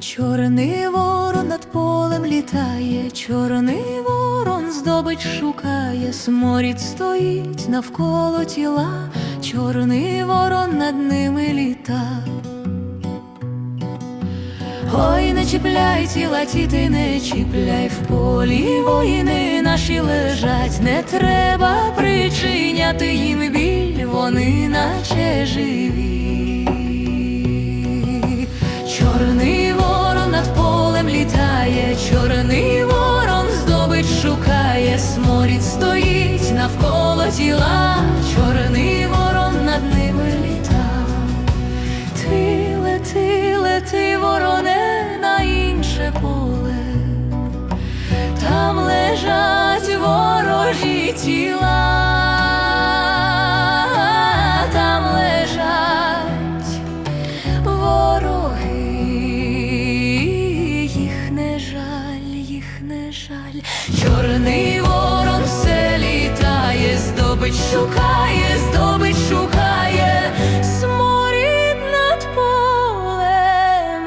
Чорний ворон над полем літає, чорний ворон здобич шукає, сморід стоїть навколо тіла, чорний ворон над ними літа. Ой, не чіпляй тіла, тіти, не чіпляй в полі воїни наші лежать, не треба причиняти їм біль, вони наче живі. Здобич шукає, сморід стоїть навколо тіла, чорний ворон над ними літа. Ти лети, лети, вороне на інше поле, там лежать ворожі тіла, не жаль. Чорний ворон все літає, здобич шукає, здобич шукає, сморід над полем